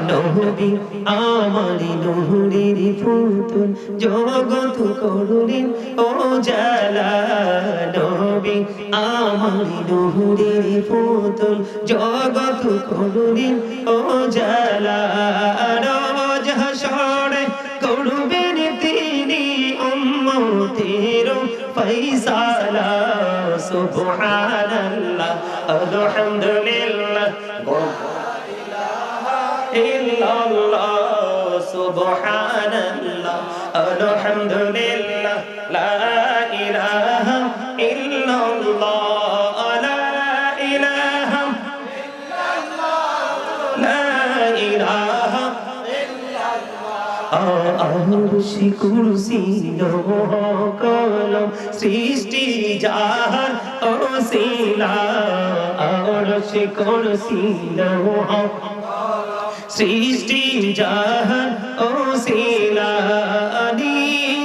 আনবী আমারি নহরির ফুতুল জগত করুলিন ও জালা নবী। আমারি নহরির ফুতুল জগত করুলিন ও জালা রোজ হাসরে করবেন তিনি উম্মতের ফৈসালা সুবহানাল্লাহ, আলহামদুলিল্লাহ। Ilaha illallah la ilaha la ilaha আরশি কুরসি লৌহ কলম সৃষ্টি যাহার অসিলা আরশি কুরসি লৌহ সৃষ্টি জাহান, ও শিলানি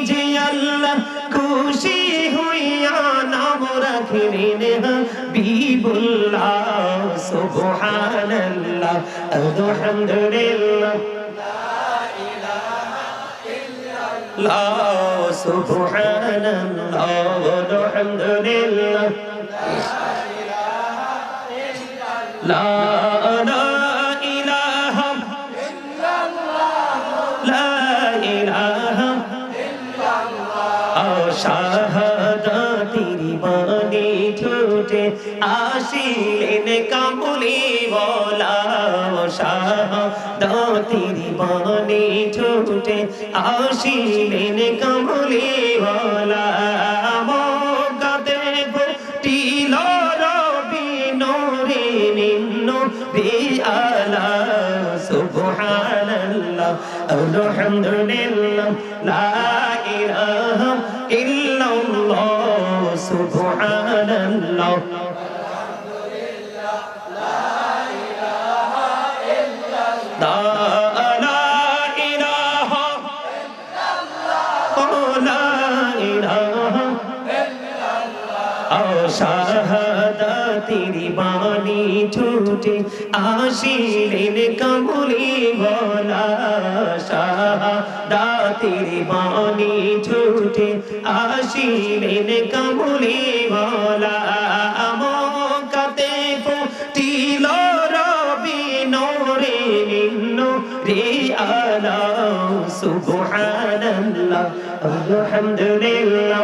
যে আল্লাহ খুশি হইয়া নাম রাখিলেন, হাবিবুল্লাহ, সুবহানাল্লাহ, আলহামদুলিল্লাহ। লা সুবহানাল্লাহ, আলহামদুলিল্লাহ। লা শাহাদাতির ছুটে আসিলেন কামলি বলা মগাতে ফুটিল রবি নোরে নিন্ন বিআলা। সুবহানাল্লাহ আলহামদুলিল্লাহ লা ছুটে আসিলেন কামলি বলা বাণী ছুটে আসিলেন কামলি বলা। মকাতে ফুটিল রবি নোরে রে আলা সুবহানাল্লাহ, আলহামদুলিল্লাহ।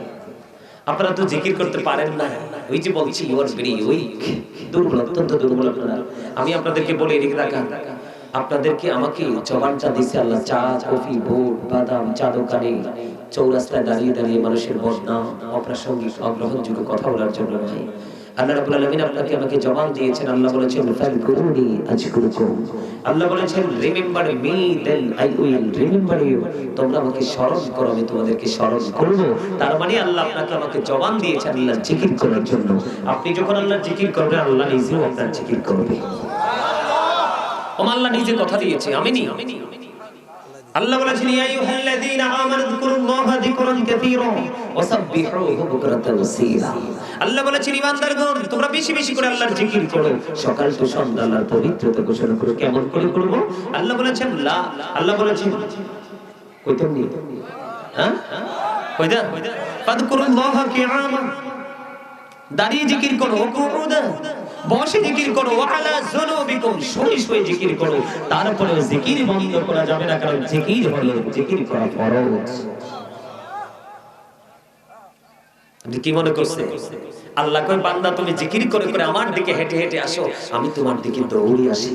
আপনারা তো জিকির করতে পারেন না। ওই যে বলছি ইউ আর ভেরি উইক দুর্বল অত্যন্ত দুর্বল আপনারা। আমি আপনাদেরকে বলে রেখে রাখা আপনাদেরকে আমাকে জবানটা দিছে আল্লাহ চা, কফি, বোট, বাদাম চা দোকানে চৌরাস্তায় দাঁড়িয়ে দাঁড়িয়ে মানুষের বদনাম, অপ্রাসঙ্গিক, অগ্রহণযোগ্য কথা বলার জন্য নয়। আল্লাহ আমাকে তোমরা আমাকে স্মরণ করো, আমি তোমাদেরকে স্মরণ করব। তার মানে আল্লাহ আপনাকে আমাকে জবান দিয়েছেন আল্লাহ জিকির করার জন্য। আপনি যখন আল্লাহ জিকির করবেন, আল্লাহ নিজেও আপনার জিকির করবে। ও আল্লাহ নিজে কথা দিয়েছে আমি নি আল্লাহ বলেছেন, ইয়া আইয়ুহাল্লাযীনা আমানু যকুরুল্লাহা যিকরান কাসীরা ওয়া সাব্বিহুহু বুকরাতান ওয়া আসীলা আল্লাহ বলেছেন ঈমানদারগণ তোমরা বেশি বেশি করে আল্লাহর জিকির করো। সকাল তো সন্ধ্যা, আল্লাহর পবিত্রতা কেমন করে করব? আল্লাহ বলেছেন, লা। আল্লাহ বলেছেন কইতাম নি? হ্যাঁ? কইদা ফাদকুরুল্লাহা কিয়ামা দাঁড়িয়ে জিকির করো কুউদা। বসে জিকির করো, আলা যুনুবিকুম, শুয়ে শুয়ে জিকির করো। তারপরে জিকির বন্ধ করা যাবে না, কারণ জিকির হলো জিকির করা ফরজ। কি মনে করছে আল্লাহ কয়, বান্দা, তুমি জিকির করে করে আমার দিকে হেঁটে হেঁটে আসো, আমি তোমার দিকে দৌড়ে আসি।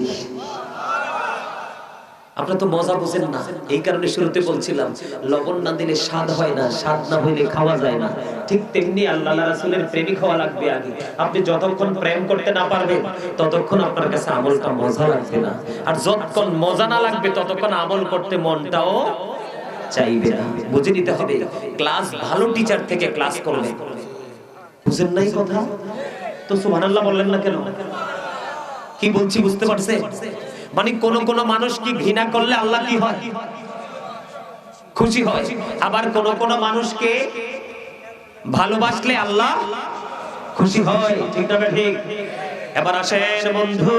আপনারা তো মজা বুঝেন না। এই কারণে শুরুতে বলছিলাম, লবণ না দিলে স্বাদ হয় না, স্বাদ না হইলে খাওয়া যায় না। ঠিক তেমনি আল্লাহ রাসূলের প্রেমিক হওয়া লাগবে আগে। আপনি যতক্ষণ প্রেম করতে না পারবেন, ততক্ষণ আপনার কাছে আমলটা মজা লাগবে না। আর যতক্ষণ মজা না লাগবে, ততক্ষণ আমল করতে মনটাও চাইবে না। বুঝে নিতে হবে, ক্লাস ভালো টিচার থেকে ক্লাস করলে। বুঝেন নাই কথা? তো সুবহানাল্লাহ বললেন না কেন? কি বলছি বুঝতে পারছে মানে কোন কোন মানুষ কি ঘৃণা করলে আল্লাহ কি হয়? খুশি হয়। আবার কোন কোন মানুষকে ভালোবাসলে আল্লাহ খুশি হয়। ঠিক না ঠিক এবার আসেন বন্ধু,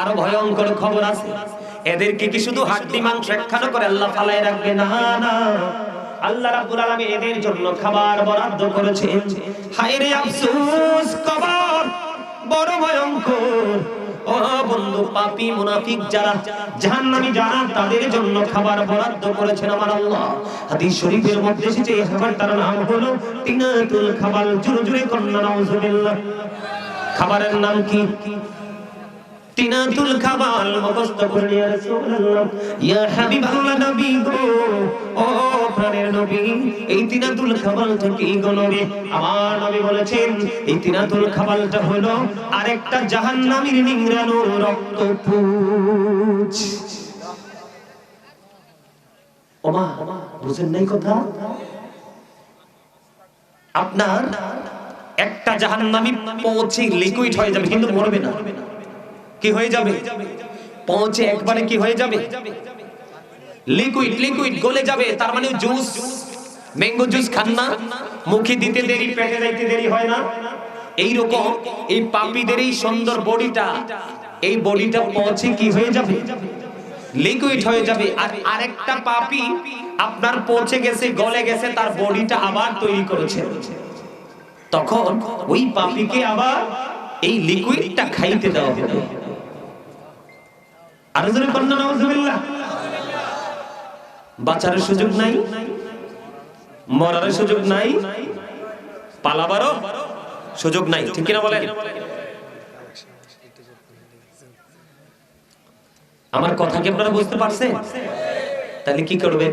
আরও ভয়ঙ্কর খবর আছে। এদেরকে কি শুধু হাড্ডি মাংস একখানো করে আল্লাহ ফালাই রাখবে? না না। আল্লাহ রাব্বুল আলামিন এদের জন্য খাবার বরাদ্দ করেছেন। হায় রে আফসোস, কবর বড় ভয়ঙ্কর। ও বন্ধু, পাপী, মুনাফিক যারা জাহান্নামী যারা, তাদের জন্য খাবার বরাদ্দ করেছেন আমার আল্লাহ। হাদিস শরীফের মধ্যে এসেছে, এই খাবারটার নাম হলো তিনাতুল খাবার জুরজুরে জোরে কন্যা, নাউজুবিল্লাহ। খাবারের নাম কি? তিনাতুল খাবাল মুখস্থ রাসূলুল্লাহ ইয়া হাবিবাল্লাহ নবী গো, ও প্রাণের নবী, এই তিনাতুল আমার নবী বলেছেন, এই তিনাতুল খাবালটা হলো আরেকটা জাহান্নামীর রক্ত ওমা, বুঝেন নাই কথা? আপনার একটা জাহান্নামী পৌঁছে লিকুইড হয়ে যাবে, কিন্তু মরবে না। কি হয়ে যাবে? পৌঁছে একবারে কি হয়ে যাবে? লিকুইড লিকুইড গলে যাবে, তার মানে জুস ম্যাঙ্গো জুস খান না। মুখে দিতে দেরি, পেটে যাইতে দেরি হয় না। এই রকম এই পাপীদের এই সুন্দর বডিটা, এই বডিটা পৌঁছে কি হয়ে যাবে? লিকুইড হয়ে যাবে। আর আরেকটা পাপি আপনার পৌঁছে গেছে, গলে গেছে, তার বডিটা আবার তৈরি করেছে। তখন ওই পাপিকে আবার এই লিকুইডটা খাইতে দেওয়া হবে। আরও বাঁচার সুযোগ নাই, মরার সুযোগ নাই, পালাবারও সুযোগ নাই। ঠিক কিনা বলেন? আমার কথা কি আপনারা বুঝতে পারছেন? তাহলে কি করবে?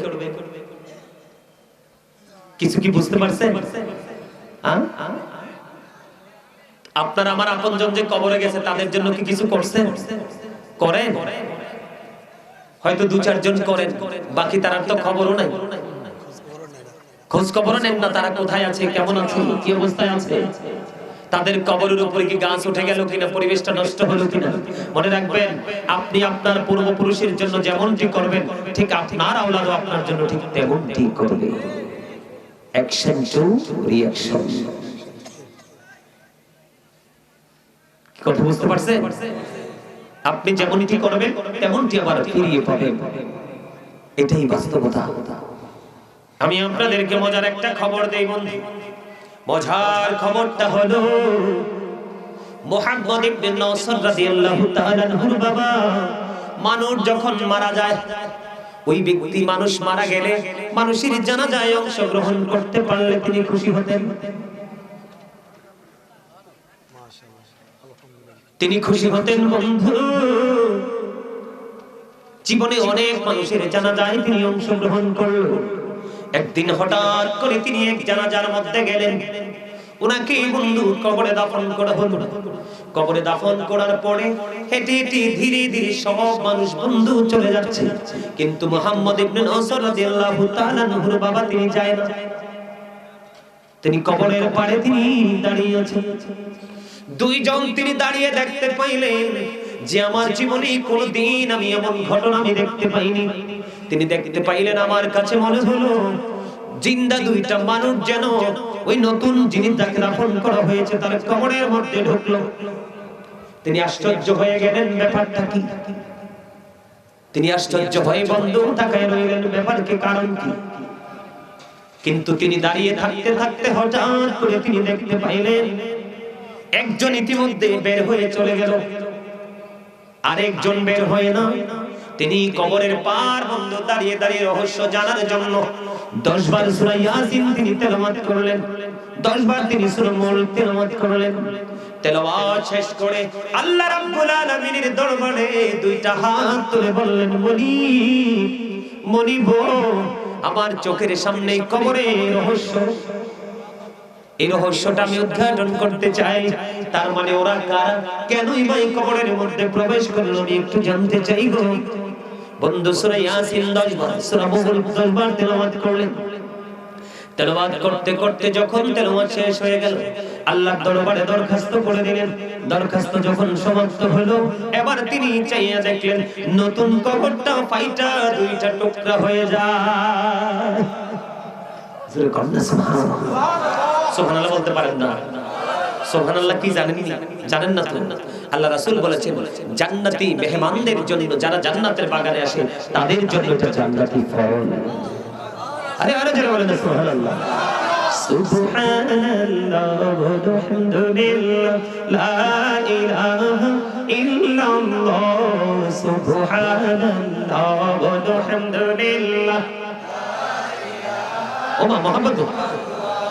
কিছু কি বুঝতে পারছেন? আ? আপনার আমার আপনজন যে কবরে গেছে, তাদের জন্য কি কিছু করছেন? করেন? হয়তো দু চারজন করেন, বাকি তার তো খবরও নাই। খোঁজ খবরও নেন না, তারা কোথায় আছে, কেমন আছে, কি অবস্থায় আছে। তাদের কবরের উপরে কি গাছ উঠে গেল কিনা, পরিবেশটা নষ্ট হলো কিনা? মনে রাখবেন, আপনি আপনার পূর্বপুরুষের জন্য যেমনটি করবেন, ঠিক আপনার আওলাদও আপনার জন্য ঠিক তেমনটি করবে। অ্যাকশন টু রিঅ্যাকশন কথা বুঝতে পারছেন? আপনি যেমনটি করবেন, তেমনটি আবার ফিরিয়ে পাবেন। এটাই বাস্তবতা। আমি আপনাদেরকে মজার একটা খবর দেই, বন্ধু। মজার খবরটা হলো, মুহাম্মদ ইবনে নওসর রাদিয়াল্লাহু তাআলা আনহুর বাবা মানুষ যখন মারা যায়, ওই ব্যক্তি মানুষ মারা গেলে মানুষের জানাজায় অংশগ্রহণ করতে পারলে তিনি খুশি হতেন। তিনি খুশি হতেন বন্ধু। জীবনে অনেক মানুষের জানাজায় তিনি অংশগ্রহণ করল। একদিন হঠাৎ করে তিনি এক জানাজার মধ্যে গেলেন। ওনাকে বন্ধু কবরে দাফন করা হলো। কবরে দাফন করার পরে হেঁটে হেঁটে ধীরে ধীরে সব মানুষ বন্ধু চলে যাচ্ছে। কিন্তু মোহাম্মদ ইবনে নসর রাদিয়াল্লাহু তাআলা নহর বাবা তিনি যায় না। তিনি কবরের পাড়ে তিনি দাঁড়িয়ে আছেন। দুইজন তিনি দাঁড়িয়ে দেখতে পাইলেন যে আমার জীবনে কোনোদিন আমি এমন ঘটনা আমি দেখতে পাইনি। তিনি দেখতে পাইলেন, আমার কাছে মনে হলো জিন্দা দুইটা মানুষ যেন ওই নতুন যিনি তাকে দাফন করা হয়েছে তার কবরের মধ্যে ঢুকলো। তিনি আশ্চর্য হয়ে গেলেন, ব্যাপারটা কি? তিনি আশ্চর্য হয়ে বন্ধ তাকায় রইলেন, ব্যাপারকে কারণ কি? কিন্তু তিনি দাঁড়িয়ে থাকতে থাকতে হঠাৎ করে তিনি দেখতে পাইলেন একজন ইতিমধ্যে বের হয়ে চলে গেল। আরেকজন বের হয়ে না। তিনি কবরের পার বন্ধ দাঁড়িয়ে দাঁড়িয়ে রহস্য জানার জন্য দশ বার সূরা ইয়াসিন তিনি তেলাওয়াত করলেন। দশ বার তিনি সূরা মুলক তেলাওয়াত করলেন। তেলাওয়াত শেষ করে আল্লাহ রাব্বুল আলামিনের দরবারে দুইটা হাত তুলে বললেন মনি মনিব আমার চোখের সামনে কবরে রহস্য। এই রহস্যটা আমি উদ্ঘাটন করতে চাই। তার মানে ওরা কারা? কেনই বা কবরের মধ্যে প্রবেশ করল? আমি একটু জানতে চাই গো। বন্ধু সূরা ইয়াসিন 10 বার, সূরা মুলক 10 বার তেলাওয়াত করলেন। তেলাওয়াত করতে করতে যখন তেলাওয়াত শেষ হয়ে গেল, আল্লাহর দরবারে দরখাস্ত করে দিলেন। দরখাস্ত যখন সমাপ্ত হলো, এবার তিনি চাইয়া দেখলেন, নতুন কবরটা পাইটা দুইটা টুকরা হয়ে যায়। সুবহানাল্লাহ। সুবহানাল্লাহ বলতে পারেন না। সুবহানাল্লাহ কি জানেন? জানেন না তো? আল্লাহ রাসূল বলেছেন জান্নাতি মেহমানদের জন্য যারা জান্নাতের বাগানে আসে তাদের জন্য এটা জান্নাতি ফল। আরে আরে যারা বলেন সুবহানাল্লাহ। সুবহানাল্লাহ আলহামদুলিল্লাহ লা ইলাহা ইল্লাল্লাহ সুবহানাল্লাহ আলহামদুলিল্লাহ। ওমা মোহাম্মদ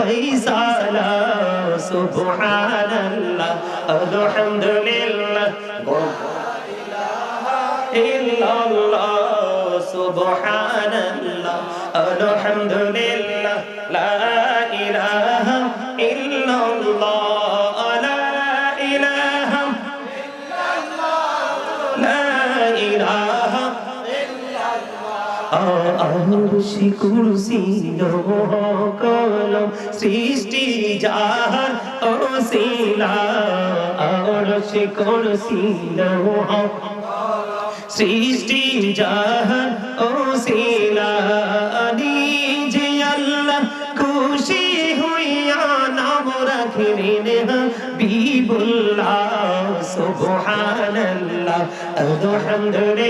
ফৈসালা সুবহানাল্লাহ আলহামদুলিল্লাহ illallah subhanallah alhamdulillah la আরশি কুরসি লৌহ কলম সৃষ্টি যাহার ওসিলা আরশি কুরসি লৌহ সৃষ্টি জাহান ওসিলা নিজে আল্লাহ খুশি হইয়া নাম রাখিলেন হাবিবুল্লাহ সুবহানাল্লাহ আলহামদুলিল্লাহ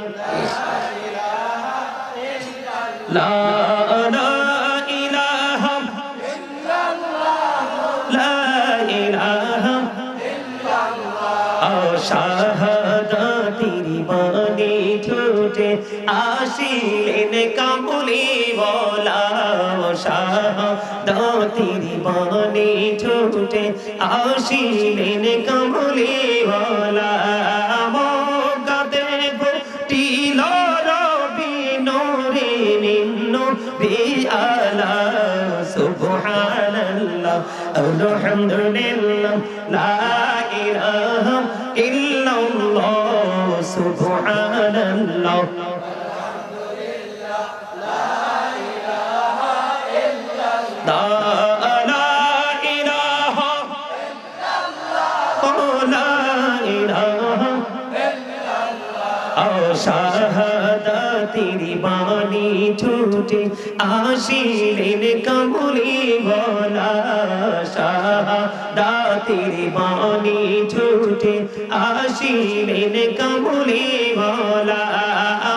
আসিলেন কামলি বলা শাহাদাতির বাণী ছুটে আসিলেন কামলি বলা। আলহামদুলিল্লাহ লা ইলাহা ইল্লাল্লাহ সুবহানাল্লাহ। ছুটে আসিলেন কামলি বলা শাহাদাতির বাণী ছুটে আসিলেন কামলি বলা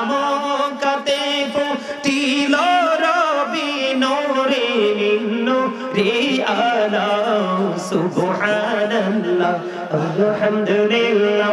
মকাতে ফুটিল রবি নোরে নিন্ন রে আলা সুবহানাল্লাহ, আলহামদুলিল্লাহ।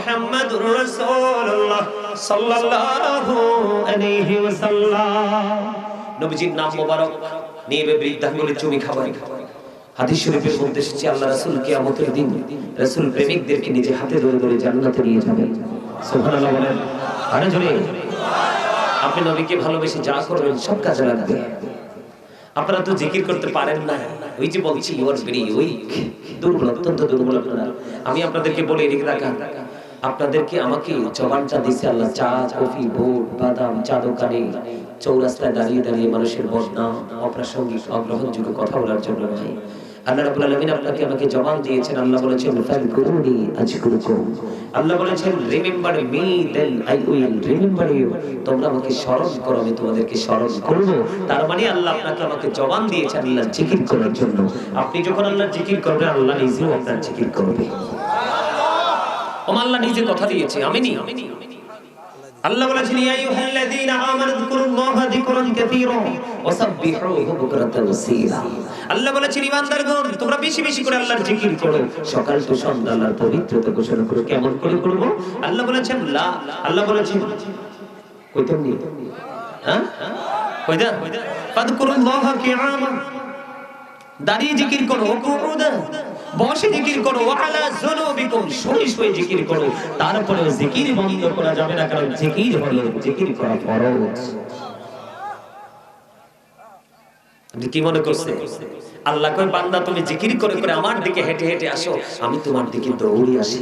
মুহাম্মাদুর রাসূলুল্লাহ সাল্লাল্লাহু আলাইহি ওয়াসাল্লাম। নবীজির নাম মোবারক নিয়ে বৃদ্ধাঙ্গুলি চুমি খাবেন হাদিস শরীফের মধ্যে এসেছে, আল্লাহ রাসূল কিয়ামতের দিন রাসূল প্রেমিকদেরকে নিজে হাতে ধরে ধরে জান্নাতে নিয়ে যাবেন সুবহানাল্লাহ বলেন। আরে জোরে। আপনি নবীকে ভালোবেসে যা করবেন সব কাজে লাগবে। আপনারা তো জিকির করতে পারেন না। ওই যে বলছি ইউ আর ভেরি উইক দুর্বল, অত্যন্ত দুর্বল আপনারা। আমি আপনাদেরকে বলে রেখে রাখা আপনাদেরকে আমাকে জবানটা দিছে আল্লাহ চা, কফি বোট বাদাম চা দোকানে চৌরাস্তায় দাঁড়িয়ে দাঁড়িয়ে মানুষের বদনাম অপ্রাসঙ্গিক, অগ্রহণযোগ্য কথা বলার জন্য নয়। আল্লাহ আপনাকে আমাকে জবান দিয়েছেন। আল্লাহ বলেছেন আল্লাহ বলেছেন, remember me then I will remember you. তোমরা আমাকে স্মরণ করো, আমি তোমাদেরকে স্মরণ করব। তার মানে আল্লাহ আপনাকে আমাকে জবান দিয়েছেন আল্লাহ জিকির করার জন্য। আপনি যখন আল্লাহ জিকির করবেন, আল্লাহ নিজেও আপনার জিকির করবে। আল্লাহ নিজে কথা দিয়েছে আমি নি আল্লাহ বলেছেন, ইয়া আমানু যিকরান কাসীরা ওয়া সাব্বিহুহু বুকরাতান আল্লাহ বলেছেন তোমরা বেশি বেশি করে আল্লাহর জিকির করো। সকাল তো সন্ধ্যা, আল্লাহর পবিত্রতা ঘোষণা করো কেমন করে করব? আল্লাহ বলেছেন, লা। আল্লাহ বলেছেন কইতাম নি? হ্যাঁ? কইদা ফাদকুরুল্লাহা কিয়ামা দাঁড়িয়ে জিকির করো বসে জিকির করো, আলা যুনুবিকুম, শুয়ে শুয়ে জিকির করো। তারপরে জিকির বন্ধ করা যাবে না, কারণ জিকির হলো জিকির করা ফরজ। কি মনে করছে আল্লাহ কয়, বান্দা, তুমি জিকির করে করে আমার দিকে হেঁটে হেঁটে আসো, আমি তোমার দিকে দৌড়ে আসি।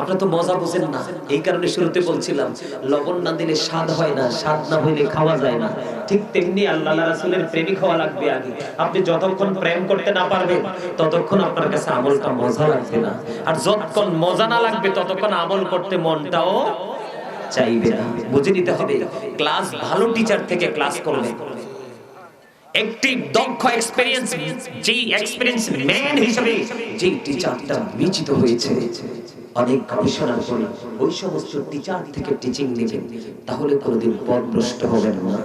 আপনারা তো মজা বুঝেন না। এই কারণে শুরুতে বলছিলাম, লবণ না দিলে স্বাদ হয় না, স্বাদ না হইলে খাওয়া যায় না। ঠিক তেমনি আল্লাহ রাসূলের প্রেমিক হওয়া লাগবে আগে। আপনি যতক্ষণ প্রেম করতে না পারবেন, ততক্ষণ আপনার কাছে আমলটা মজা লাগবে না। আর যতক্ষণ মজা না লাগবে, ততক্ষণ আমল করতে মনটাও চাইবে না। বুঝে নিতে হবে, ক্লাস ভালো টিচার থেকে ক্লাস করলে। একটি দক্ষ এক্সপেরিয়েন্স যে এক্সপেরিয়েন্স ম্যান হিসেবে যে টিচারটা বিচিত হয়েছে। অনেক গবেষণার পরে ওই সমস্ত টিচার থেকে টিচিং নেবেন, তাহলে কোনোদিন পথভ্রষ্ট হবেন না।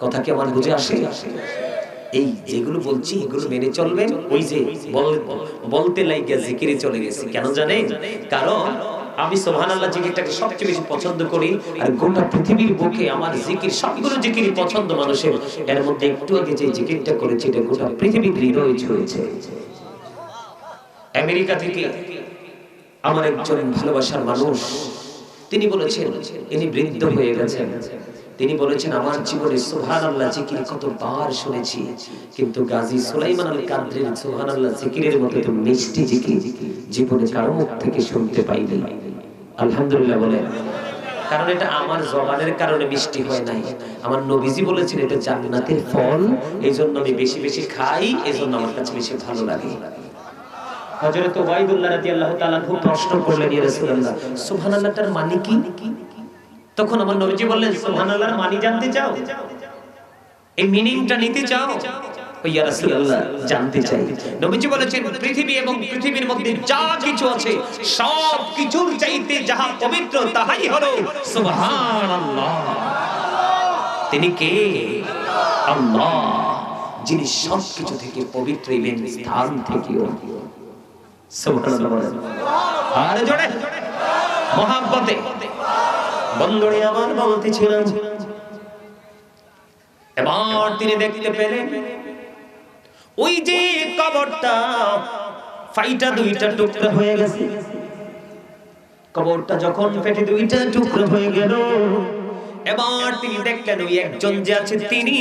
কথা কি আমার বুঝে আসে? এই যেগুলো বলছি, এগুলো মেনে চলবেন। ওই যে বল- বলতে লাইগা জিকিরে চলে গেছে, কেন জানেন কারণ আমি সুবহানাল্লাহ জিকিরটাকে সবচেয়ে বেশি পছন্দ করি, আর গোটা পৃথিবীর বুকে আমার জিকির, সবগুলো জিকিরই পছন্দ মানুষের। এর মধ্যে একটু আগে যে জিকিরটা করেছি, এটা গোটা পৃথিবীর হৃদয় ছুঁয়েছে। আমেরিকা থেকে আমার একজন ভালোবাসার মানুষ, তিনি বলেছেন, ইনি বৃদ্ধ হয়ে গেছেন। তিনি বলেছেন, আমার জীবনে সুবহানাল্লাহ জিকির কতবার শুনেছি, কিন্তু গাজী সুলাইমান আল কাদ্রির সুবহানাল্লাহ জিকিরের মতো তো মিষ্টি জিকির জীবনে কারও মুখ থেকে শুনতে পাইনি। আলহামদুলিল্লাহ বলেন, কারণ এটা আমার জবানের কারণে মিষ্টি হয় নাই। আমার নবীজি বলেছেন, এটা জান্নাতের ফল। এই জন্য আমি বেশি বেশি খাই এই জন্য আমার কাছে বেশি ভালো লাগে। হযরত ওবাইদুল্লাহ রাদিয়াল্লাহু তাআলা খুব প্রশ্ন করলেন, ইয়া রাসূলুল্লাহ সুবহানাল্লাহটার মানে কি? তখন আমার নবীজি বললেন, সুবহানাল্লাহর মানে জানতে চাও? এই মিনিংটা নিতে চাও? ইয়া রাসূলুল্লাহ, জানতে চাই। নবীজি বলেছেন, পৃথিবী এবং পৃথিবীর মধ্যে যা কিছু আছে, সব কিছুর চাইতে যাহা পবিত্র, তাহাই হলো সুবহানাল্লাহ। তিনি কে? আল্লাহ, যিনি সবকিছু থেকে পবিত্র, ইভেন স্থান থেকেও। এবার তিনি দেখতে পেলেন, ওই যে কবরটা, ফাইটা দুইটা টুকরা হয়ে গেছে। কবরটা যখন ফেটে দুইটা টুকরো হয়ে গেল, এবার তিনি দেখলেন ওই একজন যে আছে, তিনি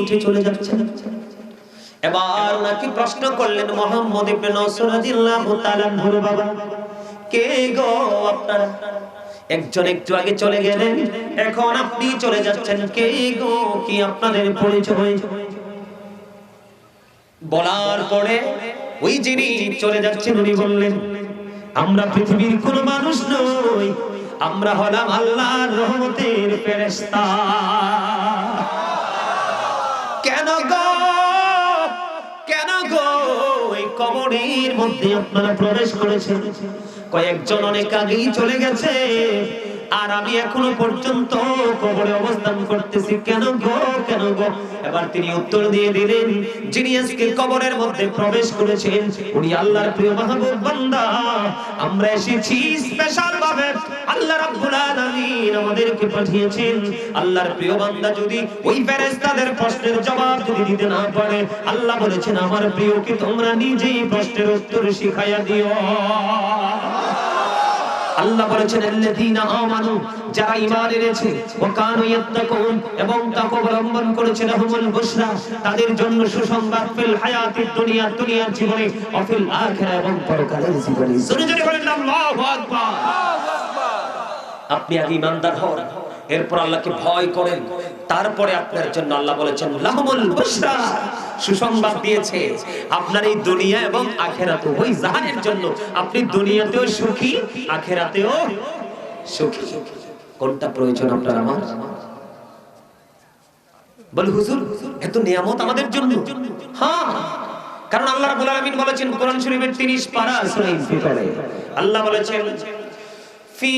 উঠে চলে যাচ্ছেন। এবার ওনাকে প্রশ্ন করলেন মোহাম্মদ ইবনে নসর রাদিয়াল্লাহু বাবা, কে গো আপনারা? একজন একটু আগে চলে গেলেন, এখন আপনি চলে যাচ্ছেন, কে গো? কি আপনাদের পরিচয়? বলার পরে ওই যিনি চলে যাচ্ছেন, উনি বললেন, আমরা পৃথিবীর কোন মানুষ নই, আমরা হলাম আল্লাহর রহমতের ফেরেশতা। কেন গো? কেন গো? এই কবরের মধ্যে আপনারা প্রবেশ করেছেন। কয়েকজন অনেক আগেই চলে গেছে। আর আমি এখনও পর্যন্ত কবরে অবস্থান করতেছি। কেন গো? কেন গো? এবার তিনি উত্তর দিয়ে দিলেন, যিনি আজকে কবরের মধ্যে প্রবেশ করেছেন, উনি আল্লাহর প্রিয় মাহবুব বান্দা। আমরা এসেছি স্পেশাল ভাবে। আল্লাহ রাব্বুল আলামিন আমাদেরকে পাঠিয়েছেন। আল্লাহর প্রিয় বান্দা যদি ওই ফেরেশতাদের প্রশ্নের জবাব যদি দিতে না পারে, আল্লাহ বলেছেন, আমার প্রিয় প্রিয়কে তোমরা নিজেই প্রশ্নের উত্তর শিখাইয়া দিও। আল্লাহ বলেছেন আল্লাযীনা আমানু যারা ঈমান এনেছে ওয়া কানু ইয়াত্তাকুন এবং তাকওয়া অবলম্বন করেছে লাহুমুল বুশরা তাদের জন্য সুসংবাদ ফিল হায়াতিদ দুনিয়া দুনিয়ার জীবনে ও ফিল আখিরা এবং পরকালের জীবনে। জোরে জোরে বলেন আল্লাহু আকবার আল্লাহু আকবার। আপনি আগে ইমানদার হন। এরপর আল্লাহকে ভয় করেন। তারপরে আপনার জন্য আল্লাহ বলেছেন, লাহমুল বুশরা সুসংবাদ দিয়েছে। আপনার এই দুনিয়া এবং আখেরাতে, ওই জাহানের জন্য আপনি দুনিয়াতেও সুখী, আখেরাতেও সুখী। কোনটা প্রয়োজন আপনার আমার? বল, হুজুর, এত নিয়ামত আমাদের জন্য? হ্যাঁ। কারণ আল্লাহ রাব্বুল আলামিন বলেছেন, কোরআন শরীফের 30 পারা সূরা ইনফিতারে। আল্লাহ বলেছেন, ফি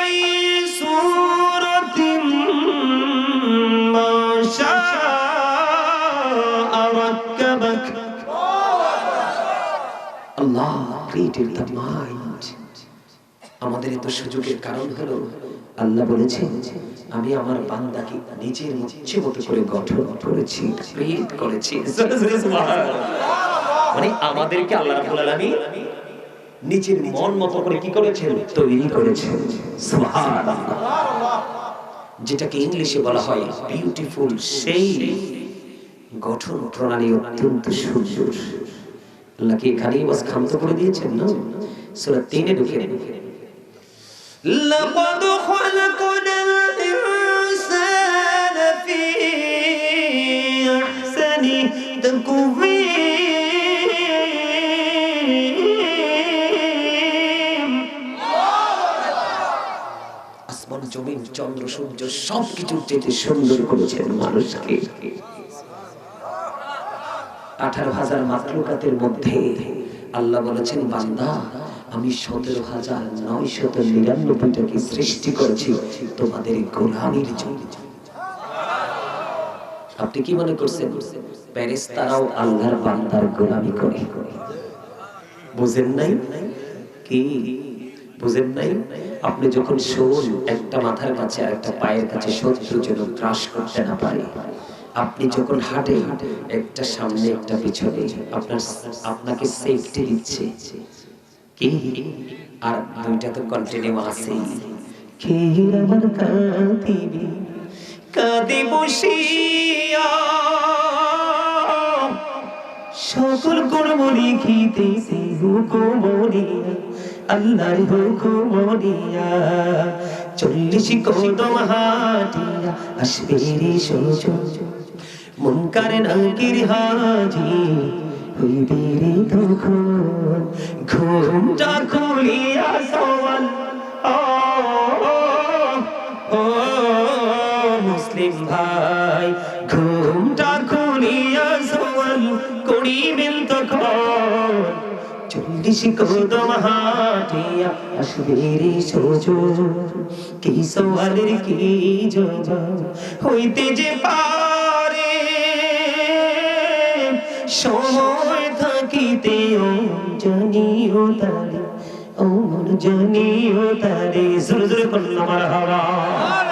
আইসু আমাদের এত সুযোগের কারণ হলো আল্লাহ বলেছেন, আমি আমার বান্দাকে নিজের ইচ্ছে মতো করে গঠন করেছি ক্রিয়েট করেছি। মানে আমাদেরকে আল্লাহ রাব্বুল আলামিন নিজের মন মতো করে কি করেছেন? তৈরি করেছেন। সুবহানাল্লাহ। যেটাকে ইংলিশে বলা হয় বিউটিফুল সেই গঠন প্রণালী অত্যন্ত সুন্দর। আল্লাহ কি এখানেই বাস ক্ষান্ত করে দিয়েছেন না সূরা 3 এ ঢুকে لقد خلقنا الإنسان في أحسن تقويم আসমান জমিন চন্দ্র সূর্য সবকিছুর চেয়ে সুন্দর করেছেন মানুষকে আঠারো হাজার মাতৃকাতের মধ্যে আল্লাহ বলেছেন, বান্দা, আমি সতেরো হাজার নয় শত নিরানব্বইটাকে সৃষ্টি করেছি, তোমাদের গোলামির জন্য। আপনি কি মনে করছেন? প্যারিস তারাও আল্লাহর বান্দার গোলামি করে। বুঝেন নাই? কি? বুঝেন নাই? আপনি যখন শোন, একটা মাথার কাছে আর একটা পায়ের কাছে শত্রু যেন গ্রাস করতে না পারে। আপনি যখন হাঁটে একটা সামনে একটা পিছনে আপনার আপনাকে সেফটি দিচ্ছে। কি? আর দুইটা তো কন্টিনিউ আছে কে আমার কাঁদিবি কাঁদি বসিয়া সকল কর্মরি খিতেছে হুকুমরিয়া আল্লাহর হুকুমরিয়া চল্লিশ কদম হাটিয়া আসবে রে সোজো মুনকার নাকির হাজি হইবে তখন ঘুমটা খুলিয়া সওয়াল। ও মুসলিম ভাই ঘুমটা খুলিয়া সওয়াল। করিবেন তখন চল্লিশ কদম হাটিয়া আসবে রে কি সওয়ালের কি জবাব? হইতে যে পারে সময় থাকিতে ও জানিও তারে ও জানিও তারে। জোরে জোরে করলাম হাওয়া।